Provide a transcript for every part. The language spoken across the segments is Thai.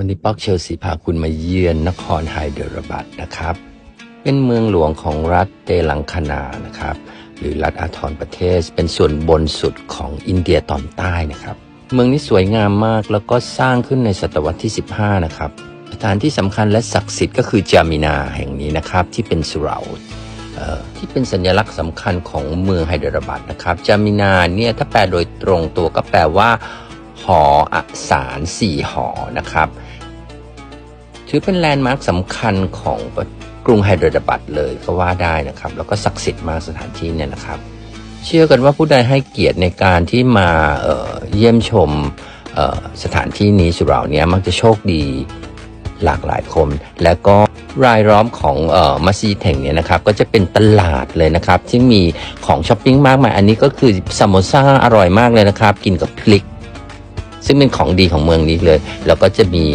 วันนี้ป๊อกเชลซีพาคุณมาเยือนนครไฮเดรบัดนะครับ เป็นเมืองหลวงของรัฐเตลังคานานะครับ หรือรัฐอาทรประเทศ เป็นส่วนบนสุดของอินเดียตอนใต้นะครับ เมืองนี้สวยงามมากแล้วก็สร้างขึ้นในศตวรรษที่ 15 นะครับสถานที่สำคัญและศักดิ์สิทธิ์ก็คือจามินาแห่งนี้นะครับที่เป็นสุเหราที่เป็นสัญลักษณ์สำคัญของเมืองไฮเดรบัดนะครับจามินาเนี่ยถ้าแปลโดยตรงตัวก็แปลว่า หออัสารสี่หอนะครับถือเป็นแลนด์มาร์คสำคัญของกรุงไฮเดรดบัดเลยก็ว่าได้นะครับ แล้วก็ศักดิ์สิทธิ์มากสถานที่เนี่ยนะครับ เชื่อกันว่าผู้ใดให้เกียรติในการที่มาเเยี่ยมชมสถานที่นี้สุเหราเนี้ยมักจะโชคดีหลากหลายคน และก็รายล้อมของออมัสยิดแห่งเนี้ยนะครับ ก็จะเป็นตลาดเลยนะครับ ที่มีของช้อปปิ้งมากมาย อันนี้ก็คือซามโมซ่าอร่อยมากเลยนะครับ กินกับพริก ซึ่งเป็นของดีของเมืองนี้เลย แล้วก็จะมี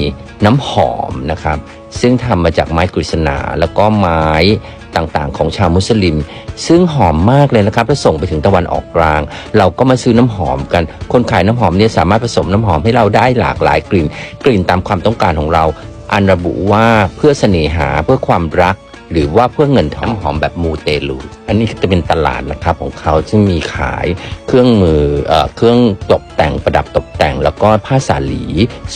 น้ำหอมนะครับ ซึ่งทำมาจากไม้กฤษณาแล้วก็ไม้ต่างๆ ของชาวมุสลิม ซึ่งหอมมากเลยนะครับแล้วส่งไปถึงตะวันออกกลาง เราก็มาซื้อน้ำหอมกัน คนขายน้ำหอมเนี่ยสามารถผสมน้ำหอมให้เราได้หลากหลายกลิ่น กลิ่นตามความต้องการของเรา อันระบุว่าเพื่อเสน่หาเพื่อความรัก หรือว่าเพื่อเงินทองหอมแบบมูเตลู อันนี้จะเป็นตลาดนะครับของเขาซึ่งมีขายเครื่องมือเออเครื่องตกแต่งประดับตกแต่ง แล้วก็ผ้าสาหลี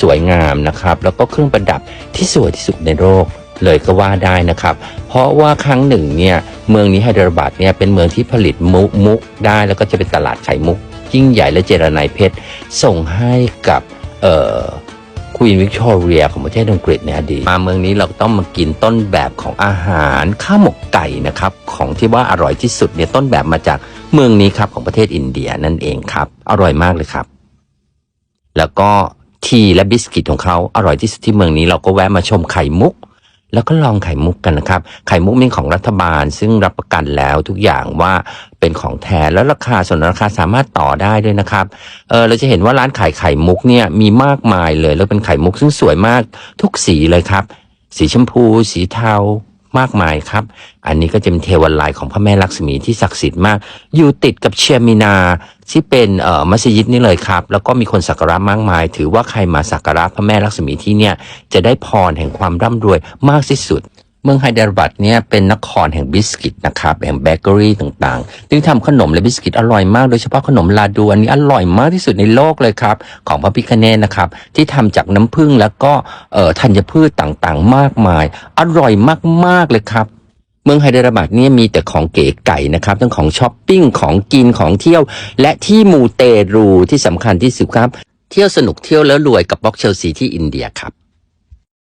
สวยงามนะครับ แล้วก็เครื่องประดับที่สวยที่สุดในโลกเลยก็ว่าได้นะครับ เพราะว่าครั้งหนึ่งเนี่ยเมืองนี้ไฮเดรบัดเนี่ยเป็นเมืองที่ผลิตมุกมุกได้แล้วก็จะเป็นตลาดไข่มุกยิ่งใหญ่และเจรไนเพชรส่งให้กับเอ่อ ควีนวิกตอเรียของประเทศอังกฤษในอดีตมาเมืองนี้เราต้องมากินต้นแบบของอาหารข้าวหมกไก่นะครับของที่ว่าอร่อยที่สุดเนี่ยต้นแบบมาจากเมืองนี้ครับของประเทศอินเดียนั่นเองครับอร่อยมากเลยครับ แล้วก็ทีและบิสกิตของเขาอร่อยที่สุดที่เมืองนี้เราก็แวะมาชมไข่มุก แล้วก็ลองไข่มุกกันนะครับ ไข่มุกเป็นของรัฐบาล ซึ่งรับประกันแล้วทุกอย่างว่าเป็นของแท้แล้วราคาส่วนราคาสามารถต่อได้ด้วยนะครับเออเราจะเห็นว่าร้านขายไข่มุกเนี่ยมีมากมายเลย แล้วเป็นไข่มุกซึ่งสวยมากทุกสีเลยครับ สีชมพู สีเทา มากมายครับ อันนี้ก็จะเป็นเทวไลยของพระแม่ลักษมีที่ศักดิ์สิทธิ์มาก อยู่ติดกับเชียมินาที่เป็นเอ่อมัสยิดนี่เลยครับ แล้วก็มีคนสักการะมากมาย ถือว่าใครมาสักการะพระแม่ลักษมีที่เนี่ยจะได้พรแห่งความร่ำรวยมากที่สุด มืองไฮเดรบัดเนี่ยเป็นนครแห่งบิสกิตนะครับแห่งเบเกอรี่ต่างๆซึ่งทำขนมและบิสกิตอร่อยมากโดยเฉพาะขนมลาดูอันนี้อร่อยมากที่สุดในโลกเลยครับ ของพระพิคเนตนะครับที่ทำจากน้ำผึ้งแล้วก็เอ่อธัญพืชต่างๆ มากมาย อร่อยมากๆเลยครับเมืองไฮเดรบัดเนี่ยมีแต่ของเก๋ไก่นะครับทั้งของช้อปปิ้งของกินของเที่ยว และที่มูเตรูที่สำคัญที่สุดครับ เที่ยวสนุกเที่ยวแล้วรวยกับบ็อกเชลซีที่อินเดียครับ